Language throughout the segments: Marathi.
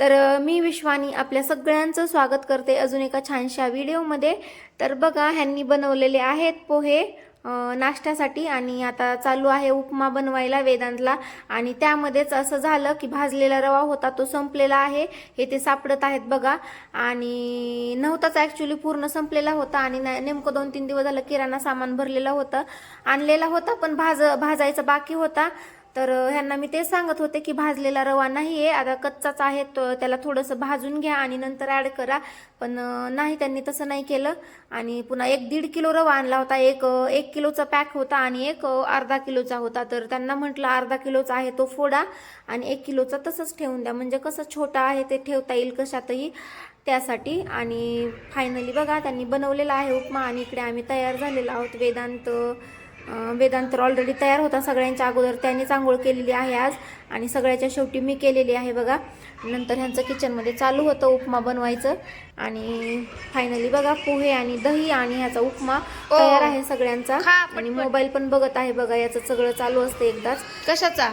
तर मी विश्वानी आपल्या सगळ्यांचं स्वागत करते अजून एका छानशा व्हिडिओमध्ये. तर बघा ह्यांनी बनवलेले आहेत पोहे नाश्त्यासाठी आणि आता चालू आहे उपमा बनवायला वेदांतला. आणि त्यामध्येच असं झालं की भाजलेला रवा होता तो संपलेला आहे. हे ते सापडत आहेत बघा. आणि नव्हताच ॲक्च्युली पूर्ण संपलेला होता आणि नेमकं दोन तीन दिवस झालं किराणा सामान भरलेलं होतं. आणलेला होता पण भाज भाजायचा बाकी होता. तर ह्यांना मी ते सांगत होते की भाजलेला रवा नाही आहे आता कच्चाच आहे तो त्याला थोडंसं भाजून घ्या आणि नंतर ॲड करा. पण नाही त्यांनी तसं नाही केलं. आणि पुन्हा एक दीड किलो रवा आणला होता एक एक किलोचा पॅक होता आणि एक अर्धा किलोचा होता. तर त्यांना म्हटलं अर्धा किलोचा आहे तो फोडा आणि एक किलोचा तसंच ठेवून द्या. म्हणजे कसं छोटा आहे ते ठेवता येईल कशातही त्यासाठी. आणि फायनली बघा त्यांनी बनवलेला आहे उपमा आणि इकडे आम्ही तयार झालेलो आहोत वेदांत वेदांत तर ऑलरेडी तयार होता. सगळ्यांच्या अगोदर त्यांनीच आंघोळ केलेली आहे आज. आणि सगळ्याच्या शेवटी मी केलेली आहे बघा. नंतर ह्यांचं किचनमध्ये चालू होतं उपमा बनवायचं. आणि फायनली बघा पोहे आणि दही आणि ह्याचा उपमा तयार आहे सगळ्यांचा. आणि मोबाईल पण बघत आहे बघा याचं सगळं चालू असतं एकदाच. कशाचा? हा,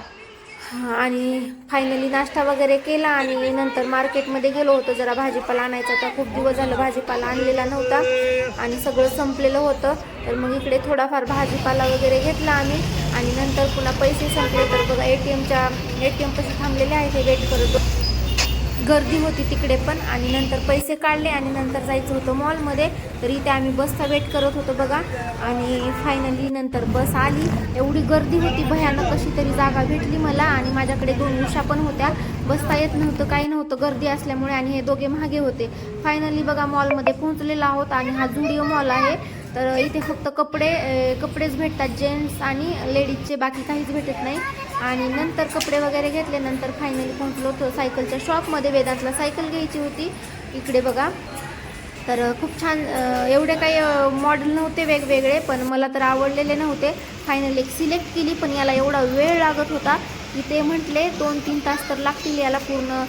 आणि फायनली नाश्ता वगैरे केला आणि नंतर मार्केटमध्ये गेलो होतो. जरा भाजीपाला आणायचा तर खूप दिवस झालं भाजीपाला आणलेला नव्हता आणि सगळं संपलेलं होतं. तर मग इकडे थोडाफार भाजीपाला वगैरे घेतला आम्ही आणि नंतर पुन्हा पैसे संपले. तर बघा ए टी एमच्या ए टी एम पैसे थांबलेले आहेत ते वेट करतो गर्दी होती तिकडे पण आणि नंतर पैसे काढले आणि नंतर जायचं होतं मॉलमध्ये. तर इथे आम्ही बसचा वेट करत होतो बघा. आणि फायनली नंतर बस आली. एवढी गर्दी होती भयानक कशी तरी जागा भेटली मला आणि माझ्याकडे दोन उषा पण होत्या. बसता येत नव्हतं काही नव्हतं गर्दी असल्यामुळे आणि हे दोघे मागे होते. फायनली बघा मॉलमध्ये पोहोचलेलो आहोत आणि हा जुडिओ मॉल आहे. तर इथे फक्त कपडे कपडेच भेटतात जेंट्स आणि लेडीजचे बाकी काहीच भेटत नाही. आणि नंतर कपडे वगैरे घेतले नंतर फायनली पोहोचलो होतो सायकलच्या शॉपमध्ये वेदांतला सायकल घ्यायची होती. इकडे बघा. तर खूप छान एवढे काही मॉडेल नव्हते वेगवेगळे पण मला तर आवडलेले नव्हते. फायनली एक सिलेक्ट केली पण याला एवढा वेळ लागत होता की ते म्हटले दोन तीन तास तर लागतील याला पूर्ण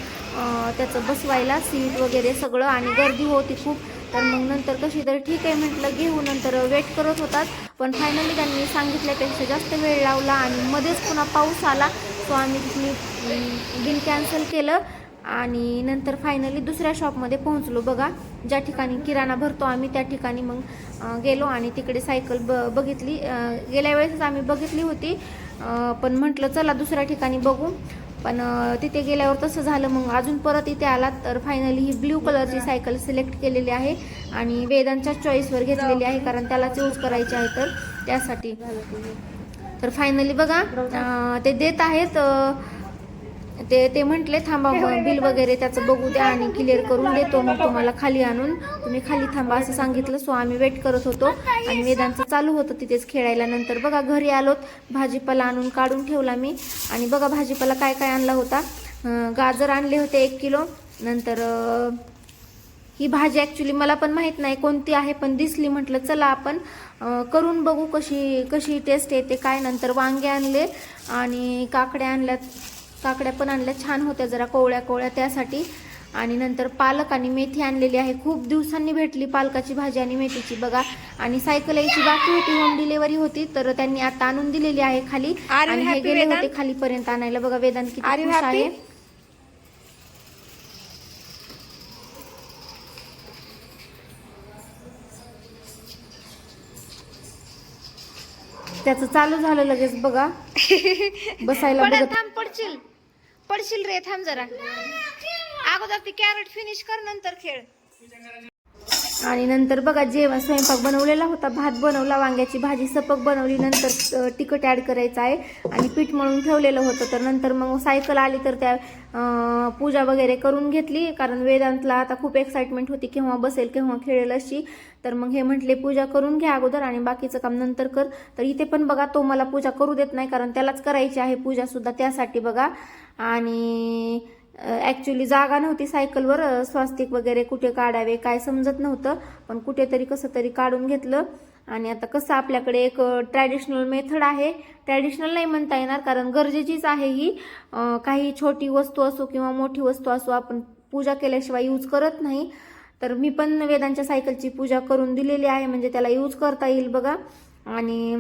त्याचं बसवायला सीट वगैरे सगळं. आणि गर्दी होती खूप. तर मग नंतर कशी तर ठीक आहे म्हटलं घेऊ नंतर वेट करत होतात. पण फायनली त्यांनी सांगितल्यापेक्षा जास्त वेळ लावला आणि मध्येच पुन्हा पाऊस आला. सो आम्ही तिथली बिल कॅन्सल केलं आणि नंतर फायनली दुसऱ्या शॉपमध्ये पोहोचलो. बघा ज्या ठिकाणी किराणा भरतो आम्ही त्या ठिकाणी मग गेलो आणि तिकडे सायकल ब बघितली. गेल्या वेळेसच आम्ही बघितली होती. पण म्हटलं चला दुसऱ्या ठिकाणी बघू. पण तिथे गेल्यावर तसं झालं. मग अजून परत इथे आलात तर फायनली ही ब्ल्यू कलरची सायकल सिलेक्ट केलेली आहे आणि वेदांच्या चॉईसवर घेतलेली आहे कारण त्यालाच यूज करायची आहे तर त्यासाठी. तर फायनली बघा ते देत आहेत ते ते म्हटले थांबा मग बिल वगैरे त्याचं बघू द्या आणि क्लिअर करून देतो. मग तुम्हाला खाली आणून तुम्ही खाली थांबा असं सांगितलं. सो आम्ही वेट करत होतो. आणि वेदांचं चालू होतं तिथेच खेळायला. नंतर बघा घरी आलोत. भाजीपाला आणून काढून ठेवला मी. आणि बघा भाजीपाला काय काय आणला होता. गाजर आणले होते एक किलो. नंतर ही भाजी ॲक्च्युली मला पण माहीत नाही कोणती आहे पण दिसली. म्हटलं चला आपण करून बघू कशी कशी टेस्ट येते काय. नंतर वांगे आणले आणि काकड्या आणल्यात. काकड्या पण आणल्या. छान होत्या जरा कोवळ्या कोवळ्या त्यासाठी. आणि नंतर पालक आणि मेथी आणलेली आहे. खूप दिवसांनी भेटली पालकाची भाजी आणि मेथीची. बघा आणि सायकल यायची बाकी होती. होम डिलिव्हरी होती. तर त्यांनी आता आणून दिलेली आहे खाली. आणि हे गेले? होते खालीपर्यंत आणायला. बघा वेदांत किती खुश? आहे. त्याचं चालू झालं लगेच. बघा. बसायला पडत बघत थांब पडशील. पडशील रे थांब जरा. अगोदर ती कॅरेट फिनिश कर नंतर खेळ. आणि नंतर बघा जेवण स्वयंपाक बनवलेला होता भात बनवला वांग्याची भाजी सपक बनवली नंतर तिखट ॲड करायचं आहे. आणि पीठ मळून ठेवलेलं होतं तर नंतर मग सायकल आली तर त्या पूजा वगैरे करून घेतली. कारण वेदांतला आता खूप एक्साइटमेंट होती केव्हा बसेल केव्हा खेळेल अशी. तर मग हे म्हटले पूजा करून घ्या अगोदर आणि बाकीचं काम नंतर कर. तर इथे पण बघा तो मला पूजा करू देत नाही कारण त्यालाच करायची आहे पूजा सुद्धा त्यासाठी बघा. आणि ॲक्च्युली जागा नव्हती सायकलवर स्वास्तिक वगैरे कुठे काढावे काय समजत नव्हतं. पण कुठेतरी कसं तरी काढून घेतलं. आणि आता कसं आपल्याकडे एक ट्रॅडिशनल मेथड आहे. ट्रॅडिशनल नाही म्हणता येणार कारण गरजेचीच आहे ही. काही छोटी वस्तू असो किंवा मोठी वस्तू असो आपण पूजा केल्याशिवाय यूज करत नाही. तर मी पण वेदांच्या सायकलची पूजा करून दिलेली आहे म्हणजे त्याला यूज करता येईल बघा. आणि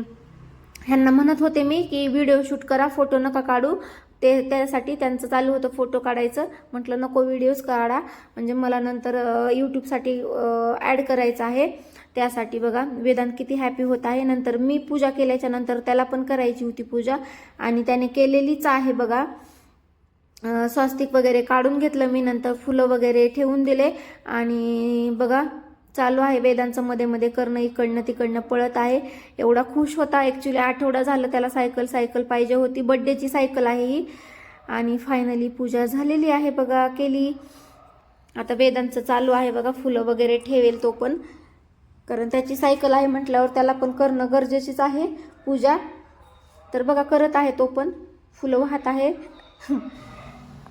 ह्यांना म्हणत होते मी की व्हिडिओ शूट करा फोटो नका काढू. ते त्यासाठी त्यांचं चालू होतं फोटो काढायचं. म्हटलं नको व्हिडिओज काढा. म्हणजे मला नंतर यूट्यूबसाठी ॲड करायचं आहे. त्यासाठी बघा वेदांत किती हॅपी होत आहे. नंतर मी पूजा केल्याच्यानंतर त्याला पण करायची होती पूजा. आणि त्याने केलेलीच आहे बघा. स्वास्तिक स्वस्तिक वगैरे काढून घेतलं मी. नंतर फुलं वगैरे ठेवून दिले. आणि बघा चालू आहे. वेदांचं मध्ये मध्ये करणं इकडनं तिकडनं पळत आहे. एवढा खुश होता. ॲक्च्युली आठवडा झालं त्याला सायकल सायकल पाहिजे होती. बड्डेची सायकल आहे ही. आणि फायनली पूजा झालेली आहे बघा केली. आता वेदांचं चालू आहे बघा फुलं वगैरे ठेवेल तो पण. कारण त्याची सायकल आहे म्हटल्यावर त्याला पण करणं गरजेचीच आहे. पूजा तर बघा करत आहे तो पण. फुलं वाहत आहे.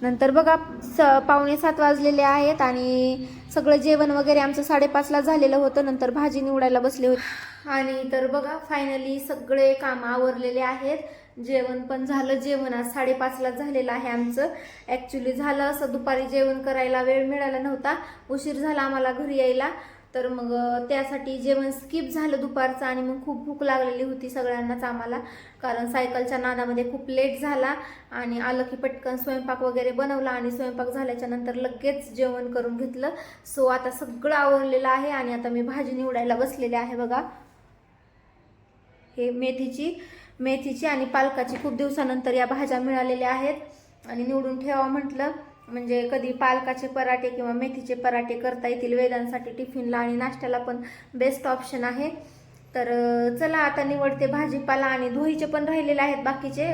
नंतर बघा स पावणे सात वाजलेले आहेत आणि सगळं जेवण वगैरे आमचं साडेपाचला झालेलं होतं. नंतर भाजी निवडायला बसले होते. आणि तर बघा फायनली सगळे काम आवरलेले आहेत. जेवण पण झालं. जेवण आज साडेपाचला झालेलं आहे आमचं. ॲक्च्युली झालं असं. दुपारी जेवण करायला वेळ मिळाला नव्हता. उशीर झाला आम्हाला घरी यायला. तर मग त्यासाठी जेवण स्किप झालं दुपारचं आणि मग खूप भूक लागलेली होती सगळ्यांनाच आम्हाला. कारण सायकलच्या नादामध्ये खूप लेट झाला आणि आलं की पटकन स्वयंपाक वगैरे बनवला आणि स्वयंपाक झाल्याच्यानंतर लगेच जेवण करून घेतलं. सो आता सगळं आवरलेलं आहे आणि आता मी भाजी निवडायला बसलेले आहे बघा. हे मेथीची मेथीची आणि पालकाची खूप दिवसानंतर या भाज्या मिळालेल्या आहेत. आणि निवडून ठेवावं म्हटलं. म्हणजे कधी पालकाचे पराठे किंवा मेथीचे पराठे करता येतील वेदांसाठी टिफिनला आणि नाश्त्याला पण बेस्ट ऑप्शन आहे. तर चला आता निवडते भाजीपाला आणि धुवायचे पण राहिलेले आहेत बाकीचे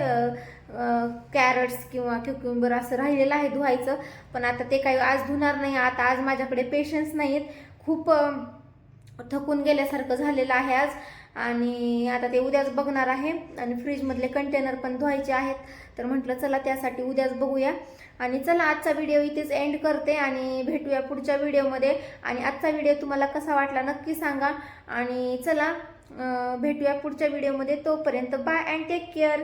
कॅरट्स किंवा क्युक्युंबर असं राहिलेलं आहे धुवायचं. पण आता ते काही आज धुणार नाही आता आज माझ्याकडे पेशन्स नाहीत खूप थकून गेल्यासारखं झालेलं आहे आज. आणि आता ते उद्याच बघणार आहे. आणि फ्रीजमधले कंटेनर पण धुवायचे आहेत. तर म्हटलं चला त्यासाठी उद्याच बघूया. आणि चला आजचा व्हिडिओ इथेच एंड करते आणि भेटूया पुढच्या व्हिडिओमध्ये आणि आजचा व्हिडिओ तुम्हाला कसा वाटला नक्की सांगा. आणि चला भेटूया पुढच्या व्हिडिओमध्ये तोपर्यंत बाय अँड टेक केअर